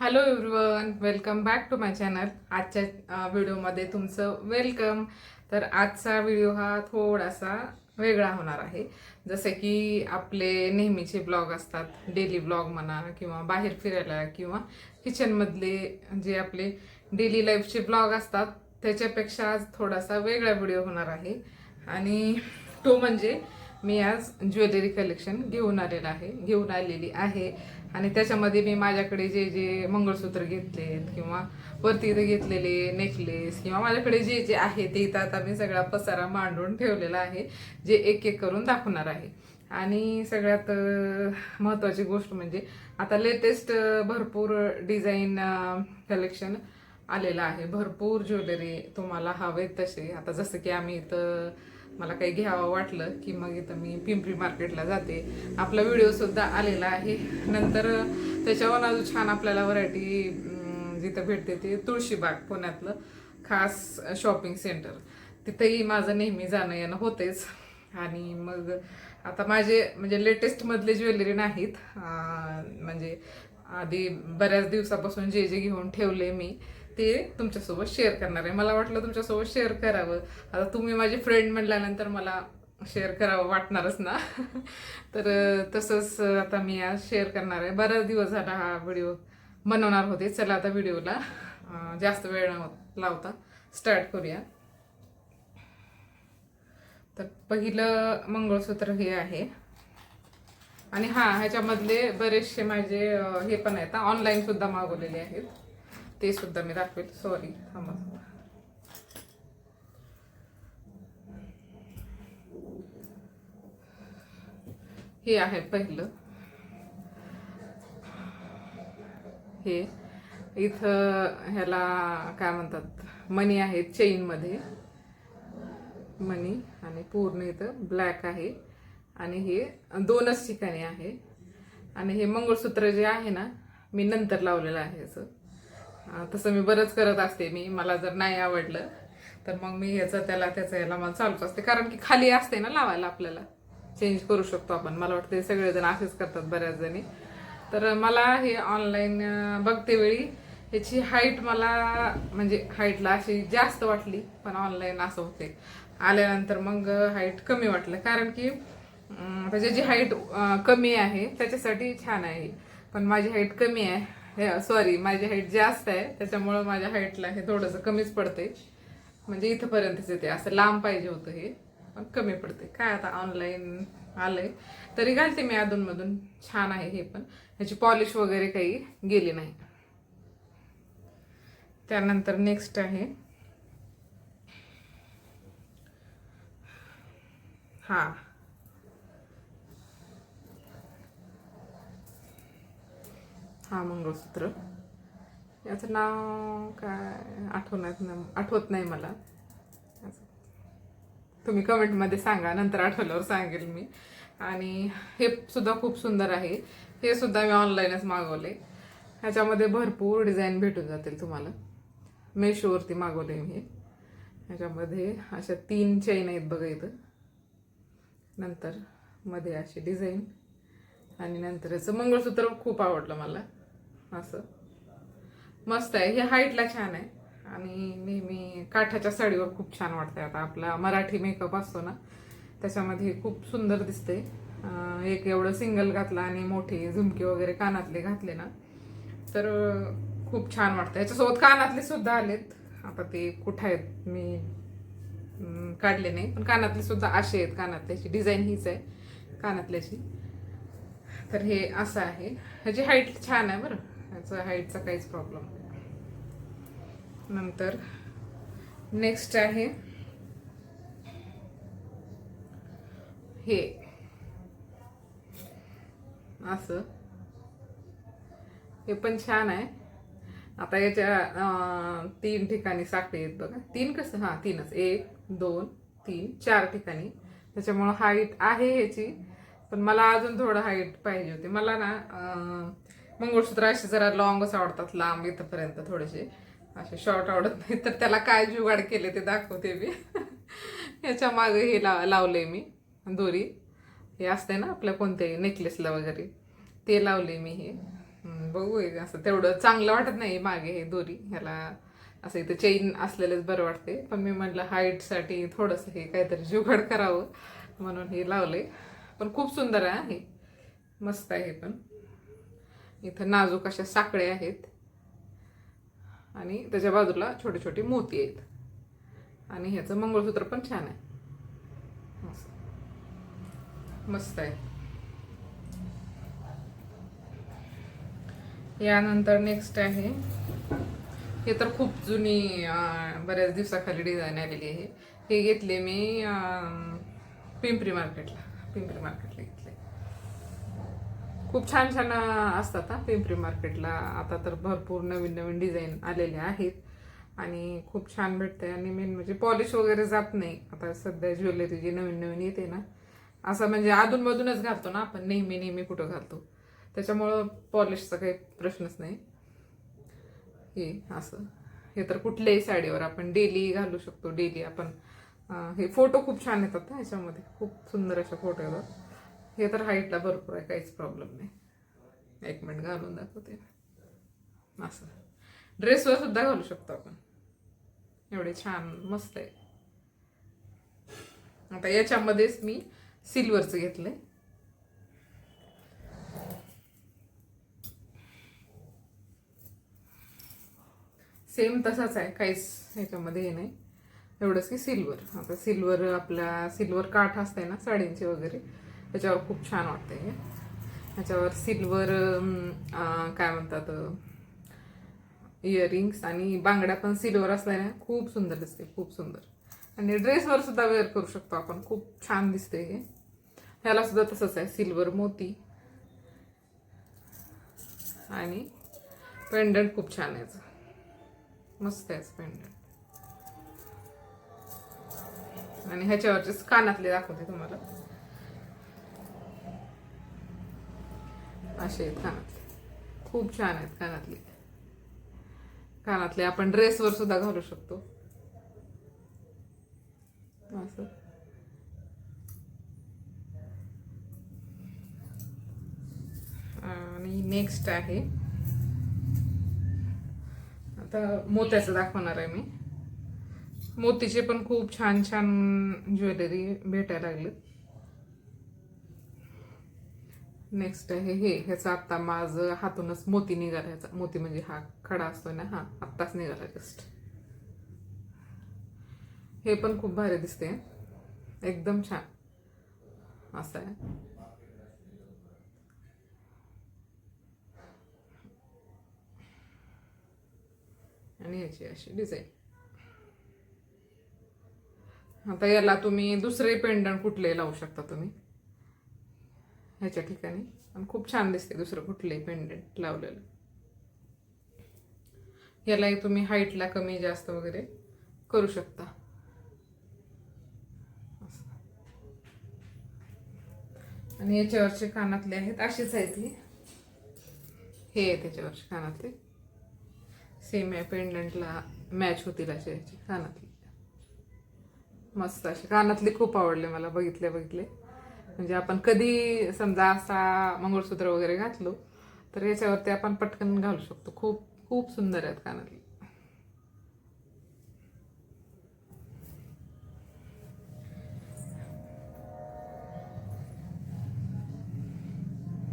Hello everyone welcome back to my channel आजच्या व्हिडिओमध्ये तुमचं वेलकम तर आजचा व्हिडिओ हा थोडासा वेगळा होणार आहे. जसे की आपले नेहमीचे ब्लॉग असतात डेली ब्लॉग म्हणा किंवा बाहेर फिरायला किंवा किचनमधले जे आपले डेली लाईफचे ब्लॉग असतात त्याच्यापेक्षा आज थोडासा वेगळा व्हिडिओ होणार आहे. आणि तो म्हणजे मी आज ज्वेलरी कलेक्शन घेऊन आलेला आहे घेऊन आलेली आहे. आणि त्याच्यामध्ये मी माझ्याकडे जे जे मंगळसूत्र घेतलेत किंवा वरती इथं घेतलेले नेकलेस किंवा माझ्याकडे जे जे आहे ते इथं आता मी सगळा पसारा मांडून ठेवलेला आहे जे एक एक करून दाखवणार आहे. आणि सगळ्यात महत्त्वाची गोष्ट म्हणजे आता लेटेस्ट भरपूर डिझाईन कलेक्शन आलेलं आहे. भरपूर ज्वेलरी तुम्हाला हवे तसे. आता जसं की आम्ही इथं मला काही घ्यावं वाटलं की मग इथं मी पिंपरी मार्केटला जाते. आपला व्हिडिओसुद्धा आलेला आहे. नंतर त्याच्यावर अजून छान आपल्याला व्हरायटी जिथं भेटते ते तुळशीबाग पुण्यातलं खास शॉपिंग सेंटर तिथंही माझं नेहमी जाणं येणं होतेच. आणि मग आता माझे म्हणजे लेटेस्टमधले ज्वेलरी नाहीत. म्हणजे आधी बऱ्याच दिवसापासून जे जे घेऊन ठेवले मी. ते तुमच्यासोबत शेअर करणार आहे. मला वाटलं तुमच्यासोबत शेअर करावं. आता तुम्ही माझी फ्रेंड म्हटल्यानंतर मला शेअर करावं वाटणारच ना. तर तसंच आता मी आज शेअर करणार आहे. बराच दिवस झाला हा व्हिडिओ बनवणार होते. चला आता व्हिडिओला जास्त वेळ लावता स्टार्ट करूया. तर पहिलं मंगळसूत्र हे आहे. आणि हां ह्याच्यामधले बरेचसे माझे हे पण आहेत. ऑनलाईन सुद्धा मागवलेले आहेत. ते सुद्धा मी दाखवेल. सॉरी थांबा. हे आहे पहिलं. हे इथं ह्याला काय म्हणतात? मनी आहेत चेनमध्ये मनी आणि पूर्ण इथं ब्लॅक आहे. आणि हे दोनच ठिकाणी आहे. आणि हे मंगळसूत्र जे आहे ना मी नंतर लावलेलं आहे असं. तसं मी बरंच करत असते. मी मला जर नाही आवडलं तर मग मी ह्याचं त्याला त्याचं याला मला चालूच असते. कारण की खाली असते ना लावायला आपल्याला. चेंज करू शकतो आपण. मला वाटतं सगळेजण असेच करतात बऱ्याच जणी. तर मला हे ऑनलाईन बघते वेळी ह्याची हाईट मला म्हणजे हाईटला अशी जास्त वाटली पण ऑनलाईन असं होते. आल्यानंतर मग हाईट कमी वाटलं. कारण की त्याची जी हाईट कमी आहे त्याच्यासाठी छान आहे. पण माझी हाईट कमी आहे. सॉरी माझी हाईट जास्त आहे त्याच्यामुळं माझ्या हाईटला हे थोडंसं कमीच पडते म्हणजे इथंपर्यंतच येते असं लांब पाहिजे होतं हे पण कमी पडते काय आता ऑनलाईन आलंय. तरी घालते मी अधूनमधून. छान आहे हे पण. ह्याची पॉलिश वगैरे काही गेली नाही. त्यानंतर नेक्स्ट आहे. हा. हा मंगळसूत्र याचं नाव काय आठवण्यात नाही आठवत नाही मला. असं. तुम्ही कमेंटमध्ये सांगा नंतर आठवल्यावर सांगेल मी. आणि हे सुद्धा खूप सुंदर आहे. हे सुद्धा मी ऑनलाईनच मागवले ह्याच्यामध्ये भरपूर डिझाईन भेटून जातील तुम्हाला. मेशोवरती मागवले मी हे. ह्याच्यामध्ये अशा तीन चैन आहेत बघा इथं. नंतर मध्ये अशी डिझाईन. आणि नंतर याचं मंगळसूत्र खूप आवडलं मला. असं. मस्त आहे. हे हाईटला छान आहे. आणि नेहमी काठाच्या साडीवर खूप छान वाटतंय आता. आपला मराठी मेकअप असतो ना त्याच्यामध्ये खूप सुंदर दिसते एक एवढं सिंगल घातला आणि मोठी झुमके वगैरे कानातले घातले ना तर खूप छान वाटतं याच्यासोबत कानातले सुद्धा आलेत. आता ते कुठं आहेत मी काढले नाही. पण कानातले सुद्धा असे आहेत. कानातल्याची डिझाईन हीच आहे. कानातल्याची तर हे असं आहे. ह्याची हाईट छान आहे बरं. ह्याचं हाईटचा काहीच प्रॉब्लेम नाही. नंतर नेक्स्ट आहे. हे. असं. हे पण छान आहे. आता याच्या तीन ठिकाणी साखळी आहेत बघा. तीन कसं? हां तीनच. एक दोन तीन चार ठिकाणी. त्याच्यामुळं हाईट आहे ह्याची. पण मला अजून थोडं हाईट पाहिजे होती. मला ना मंगळसूत्र असे जरा लॉंगच आवडतात लांब इथंपर्यंत थोडेसे. असे शॉर्ट आवडत नाही तर त्याला काय जुगाड केले ते दाखवते मी. याच्या मागे हे ला लावले मी दोरी. हे असते ना आपल्या कोणत्याही नेकलेसला वगैरे. ते लावले मी हे. बघू असं तेवढं चांगलं वाटत नाही मागे हे दोरी. ह्याला असं इथं चेन असलेलंच बरं वाटते पण मी म्हटलं हाईटसाठी थोडंसं हे काहीतरी जुगाड करावं म्हणून हे लावले पण खूप सुंदर आहे हे मस्त आहे पण. इथं नाजूक अशा साखळ्या आहेत. आणि त्याच्या बाजूला छोटे छोटे मोती आहेत. आणि ह्याचं मंगळसूत्र पण छान आहे. मस्त आहे. यानंतर नेक्स्ट आहे. हे तर खूप जुनी बऱ्याच दिवसाखाली डिझाईन आलेली आहे. हे घेतले मी पिंपरी मार्केटला पिंपरी मार्केटला घेतले. खूप छान छान असतात हा पिंपरी मार्केटला. आता तर भरपूर नवीन नवीन डिझाईन आलेले आहेत. आणि खूप छान भेटते आणि मेन म्हणजे पॉलिश वगैरे जात नाही. आता सध्या ज्वेलरी जी नवीन नवीन येते ना असं म्हणजे अधूनमधूनच घालतो ना आपण. नेहमी नेहमी कुठं घालतो. त्याच्यामुळं पॉलिशचा काही प्रश्नच नाही. हे असं. हे तर कुठल्याही साडीवर आपण डेली घालू शकतो. डेली आपण हे फोटो खूप छान येतात ना ह्याच्यामध्ये खूप सुंदर असे फोटो येतात. हे तर हाईटला भरपूर आहे काहीच प्रॉब्लेम नाही. एक मिनिट घालून दाखवते. असं. ड्रेसवर सुद्धा घालू शकतो आपण. एवढे छान मस्त आहे. आता याच्यामध्येच मी सिल्वरचं घेतलंय. सेम तसाच आहे काहीच ह्याच्यामध्ये हे नाही. एवढंच की सिल्वर आता सिल्वर आपला सिल्वर काठ असते ना साडींचे वगैरे. त्याच्यावर खूप छान वाटते हे. ह्याच्यावर सिल्वर काय म्हणतात इयरिंग्स आणि बांगड्या पण सिल्वर असल्याने खूप सुंदर दिसते खूप सुंदर. आणि ड्रेसवर सुद्धा वेअर करू शकतो आपण. खूप छान दिसते हे. ह्याला सुद्धा तसंच आहे सिल्वर मोती. आणि पेंडंट खूप छान आहे मस्त आहे पेंडंट आणि ह्याच्यावरचे कानातले दाखवते तुम्हाला. असे आहेत कानातले. खूप छान आहेत कानातले. कानातले आपण ड्रेसवर सुद्धा घालू शकतो. असं. आणि नेक्स्ट आहे. आता मोत्याचं दाखवणार आहे मी. मोतीचे पण खूप छान छान ज्वेलरी भेटायला लागले नेक्स्ट आहे हे. ह्याचा आत्ता माझं हातूनच मोती निघाला ह्याचा मोती म्हणजे हा खडा असतो ना हा. आत्ताच निघाला जस्ट हे पण खूप भारी दिसते. एकदम छान. असं आहे. आणि याची अशी डिझाईन आता याला तुम्ही दुसरे पेंडंट कुठले लावू शकता तुम्ही? ह्याच्या ठिकाणी. आणि खूप छान दिसते दुसरं कुठलंही पेंडंट लावलेलं. यालाही तुम्ही हाईटला कमी जास्त वगैरे करू शकता. आणि याच्यावरचे कानातले आहेत अशीच आहेत ही हे आहे त्याच्यावरचे कानातले. सेम आहे पेंडंटला मॅच होतील असे याचे कानातले. मस्त असे कानातले खूप आवडले मला बघितले बघितले. म्हणजे आपण कधी समजा असा मंगळसूत्र वगैरे घातलो तर याच्यावरती आपण पटकन घालू शकतो. खूप खूप सुंदर आहेत कानातले.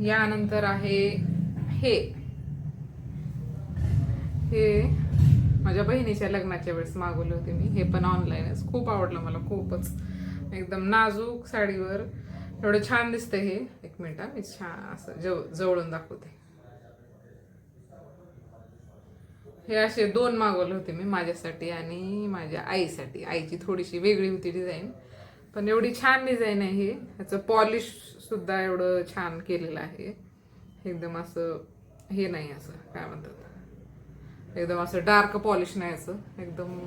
यानंतर आहे हे. हे माझ्या बहिणीच्या लग्नाच्या वेळेस मागवले होते मी. हे पण ऑनलाईनच खूप आवडलं मला खूपच. एकदम नाजूक साडीवर एवढं छान दिसतंय हे. एक मिनिट मी छान असं जव जवळून दाखवते. हे असे दोन मागवले होते मी माझ्यासाठी आणि माझ्या आईसाठी. आईची थोडीशी वेगळी होती डिझाईन पण एवढी छान डिझाईन आहे हे. ह्याचं पॉलिश सुद्धा एवढं छान केलेलं आहे. एकदम असं हे नाही असं काय म्हणतात एकदम असं डार्क पॉलिश नाही असं. एकदम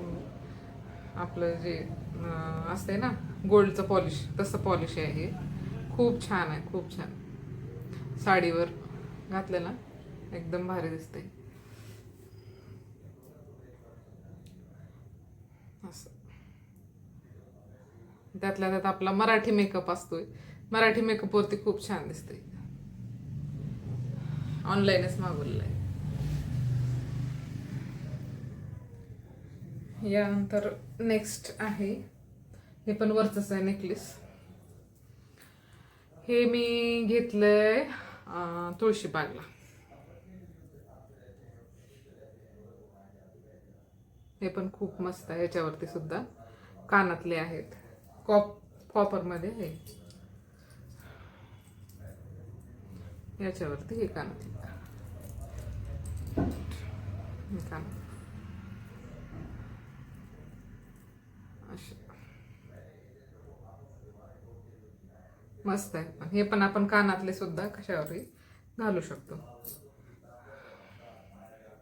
आपलं जे असते ना गोल्डचं पॉलिश तसं पॉलिश आहे हे. खूप छान आहे खूप छान. साडीवर घातलं ना एकदम भारी दिसते असं. त्यातल्या त्यात आपला मराठी मेकअप असतोय. मराठी मेकअपवरती खूप छान दिसते ऑनलाईनच मागवलेलं आहे. यानंतर नेक्स्ट आहे. हे पण वरचंच आहे नेकलेस हे मी घेतलंय तुळशीबागला हे पण खूप मस्त आहे याच्यावरती सुद्धा कानातले आहेत. कॉप कॉपरमध्ये हे. याच्यावरती हे कानातले. हे कानातले असे मस्त आहे. पण हे पण आपण कानातले सुद्धा कशावरही घालू शकतो.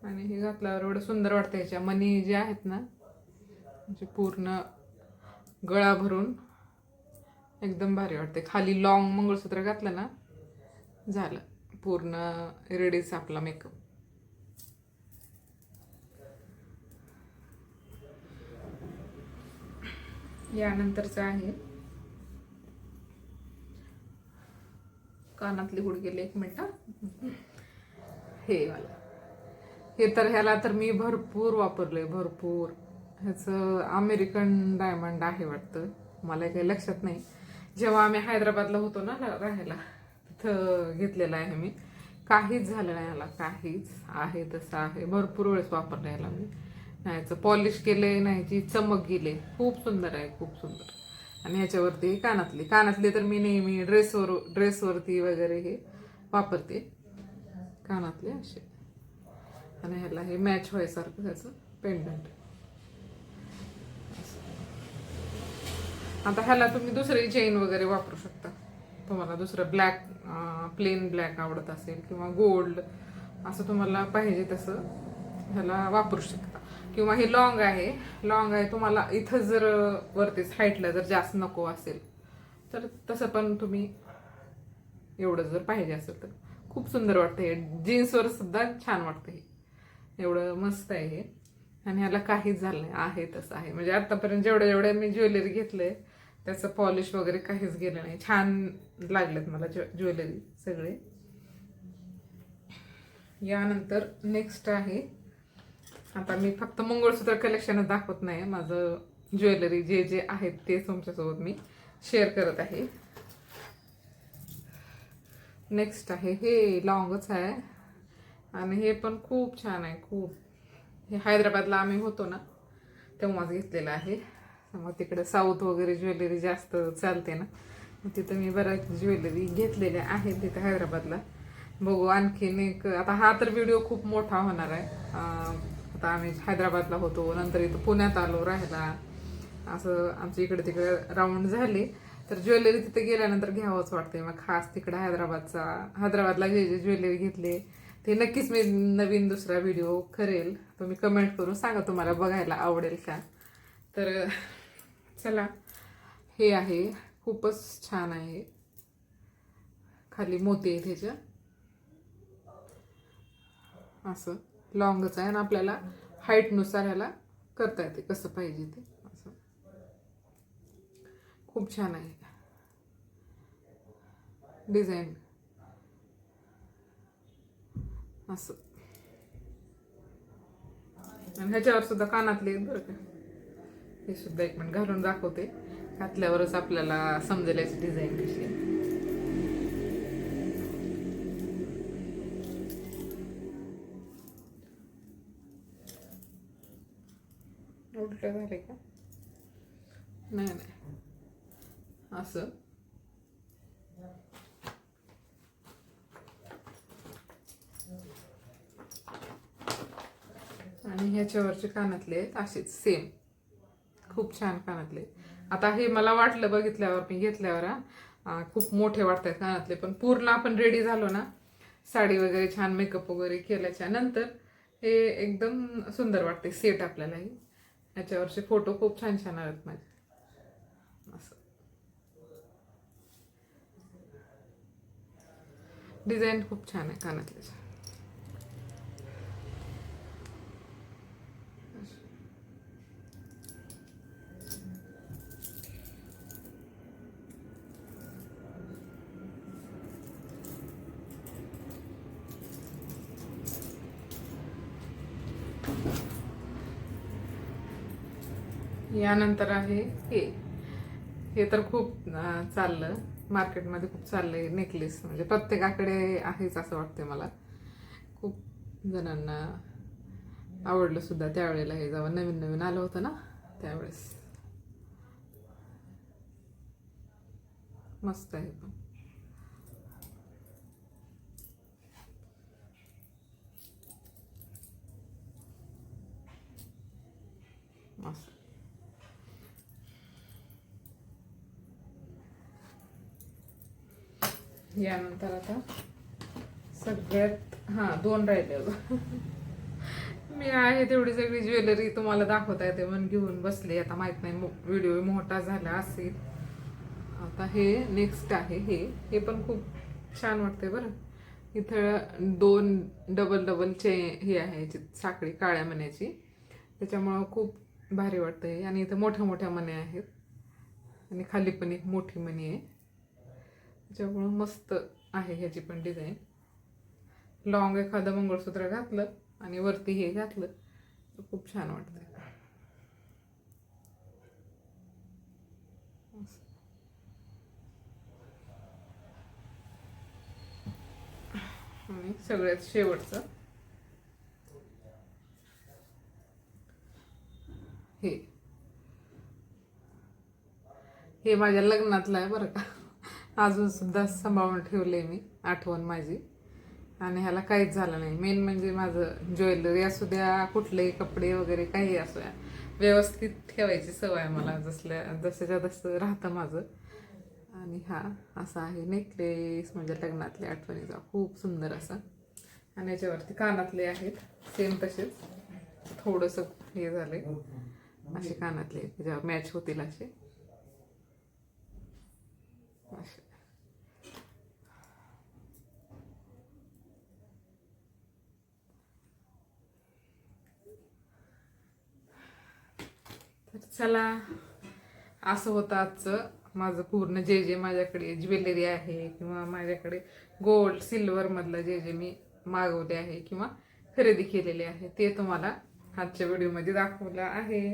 आणि हे घातल्यावर एवढं सुंदर वाटतं ह्याच्या मनी जे आहेत ना म्हणजे पूर्ण गळा भरून एकदम भारी वाटते. खाली लॉंग मंगळसूत्र घातलं ना झालं. पूर्ण रेडीच आपला मेकअप यानंतरचं आहे कानातले हुड गेले एक मिनटं. हे वाला. हे तर ह्याला तर मी भरपूर वापरलंय भरपूर. ह्याचं अमेरिकन डायमंड आहे वाटतं. मला काही लक्षात नाही. जेव्हा आम्ही हैदराबादला होतो ना राहायला तिथं घेतलेलं आहे मी. काहीच झालं नाही याला काहीच. आहे तसं आहे. भरपूर वेळेस वापरलं याला मी. नाही याचं पॉलिश केले नाही याची चमक गेले. खूप सुंदर आहे खूप सुंदर. आणि ह्याच्यावरती कानातली. कानातली तर मी नेहमी ड्रेसवर ड्रेसवरती वगैरे हे वापरते. कानातले असे. आणि ह्याला हे मॅच व्हायसारखं त्याचं पेंडंट आता ह्याला तुम्ही दुसरी चेन वगैरे वापरू शकता. तुम्हाला दुसरं ब्लॅक प्लेन ब्लॅक आवडत असेल किंवा गोल्ड असं तुम्हाला पाहिजे तसं ह्याला वापरू शकता. किंवा हे लॉंग आहे. लॉंग आहे तुम्हाला इथं जर वरतीच हाईटला जर जास्त नको असेल तर तसं पण तुम्ही एवढं जर पाहिजे असेल तर. खूप सुंदर वाटतं हे. जीन्सवर सुद्धा छान वाटतं हे. एवढं मस्त आहे हे. आणि ह्याला काहीच झालं नाही. आहे तसं आहे. म्हणजे आतापर्यंत जेवढं जेवढ्या मी ज्वेलरी घेतलंय त्याचं पॉलिश वगैरे काहीच गेलं नाही. छान लागलेत मला ज्वेलरी सगळे. यानंतर नेक्स्ट आहे. आता मी फक्त मंगळसूत्र कलेक्शनच दाखवत नाही माझं ज्वेलरी जे जे आहेत ते तुमच्यासोबत मी शेअर करत आहे. नेक्स्ट आहे. हे लॉंगच आहे. आणि हे पण खूप छान आहे. खूप. हे हैदराबादला आम्ही होतो ना तेव्हाच घेतलेलं आहे. मग तिकडे साऊथ वगैरे ज्वेलरी जास्त चालते ना मग तिथं मी बऱ्याच ज्वेलरी घेतलेल्या आहेत तिथं हैदराबादला. बघू आणखीन एक आता हा तर व्हिडिओ खूप मोठा होणार आहे. आता आम्ही हैदराबादला होतो नंतर इथं पुण्यात आलो राहायला. असं आमच्या इकडे तिकडे राऊंड झाले. तर ज्वेलरी तिथे गेल्यानंतर घ्यावंच वाटते मग खास तिकडे हैदराबादचा हैदराबादला जे जे ज्वेलरी घेतले ते नक्कीच मी नवीन दुसरा व्हिडिओ करेल. तुम्ही कमेंट करून सांगा तुम्हाला बघायला आवडेल का? तर चला. हे आहे. खूपच छान आहे. खाली मोती आहे त्याच्या असं. लॉंगच आहे आणि आपल्याला हाईटनुसार ह्याला करता येते कसं पाहिजे ते. असं. खूप छान आहे. डिझाईन. असं. आणि ह्याच्यावर सुद्धा कानातले आहेत बरं का. हे सुद्धा एक मिनिट घालून दाखवते. घातल्यावरच आपल्याला समजेल याची डिझाईन कशी आहे. उलट झाले का? नाही नाही. असं. आणि ह्याच्यावरचे कानातले आहेत असेच सेम खूप छान कानातले. आता हे मला वाटलं बघितल्यावर मी घेतल्यावर खूप मोठे वाटतात कानातले पण पूर्ण आपण रेडी झालो ना साडी वगैरे छान मेकअप वगैरे केल्याच्यानंतर हे एकदम सुंदर वाटते सेट आपल्यालाही. याच्यावरचे फोटो खूप छान छान आहेत माझे. असं. डिझाईन खूप छान आहे कानातल्याच्या यानंतर आहे हे. हे तर खूप चाललं. मार्केटमध्ये खूप चाललं आहे नेकलेस. म्हणजे प्रत्येकाकडे आहेच असं वाटते मला. खूप जणांना आवडलं सुद्धा त्यावेळेला हे जेव्हा नवीन नवीन आलं होतं ना त्यावेळेस. मस्त आहे. पण मस्त यानंतर आता सगळ्यात हां दोन राहिले अगं मी आहे तेवढी सगळी ज्वेलरी तुम्हाला दाखवता येते म्हणून घेऊन बसले. आता माहीत नाही व्हिडिओ मोठा झाला असेल. आता हे नेक्स्ट आहे हे. हे पण खूप छान वाटते बरं. इथं दोन डबल डबल चे हे आहे साखळी काळ्या मण्याची. त्याच्यामुळं खूप भारी वाटतं हे आणि इथं मोठ्या मोठ्या मण्या आहेत. आणि खाली पण एक मोठी मणी आहे. त्याच्यामुळं मस्त आहे ह्याची पण डिझाईन लॉंग एखादं मंगळसूत्र घातलं आणि वरती हे घातलं तर खूप छान वाटतं आणि सगळ्यात शेवटचं. हे. हे माझ्या लग्नातलं आहे बरं का. अजूनसुद्धा सांभाळून ठेवले मी आठवण माझी. आणि ह्याला काहीच झालं नाही. मेन म्हणजे माझं ज्वेलरी असू द्या कुठलेही कपडे वगैरे काही असू द्या व्यवस्थित ठेवायची सवय आहे मला जसल्या जसंच्या तसं राहतं माझं. आणि हा असा आहे नेकलेस म्हणजे लग्नातल्या आठवणीचा खूप सुंदर असा. आणि याच्यावरती कानातले आहेत सेम तसेच. थोडंसं हे झालंय. असे कानातले त्याच्यावर मॅच होतील असे तर चला असं होतं आजचं. माझं पूर्ण जे जे माझ्याकडे ज्वेलरी आहे किंवा माझ्याकडे गोल्ड सिल्वरमधलं जे जे मी मागवले आहे किंवा खरेदी केलेले आहे ते तुम्हाला आजच्या व्हिडिओमध्ये दाखवलं आहे.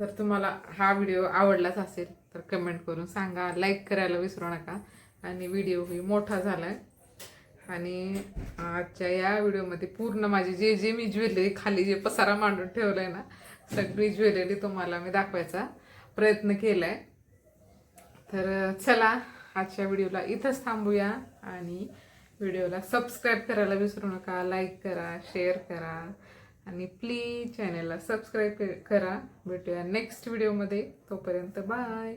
जर तुम्हाला हा व्हिडिओ आवडलाच असेल तर कमेंट करून सांगा. लाईक करायला विसरू नका. आणि व्हिडिओही मोठा झाला आहे आणि आजच्या या व्हिडिओमध्ये पूर्ण माझे जे जे मी ज्वेलरी खाली जे पसारा मांडून ठेवलं आहे ना सगळी ज्वेलरी तुम्हाला मी दाखवायचा प्रयत्न केला आहे तर चला आजच्या व्हिडिओला इथंच थांबूया आणि व्हिडिओला सबस्क्राईब करायला विसरू नका लाईक करा शेअर करा आणि प्लीज चॅनलला सबस्क्राईब करा. भेटूया नेक्स्ट व्हिडिओमध्ये. तोपर्यंत बाय.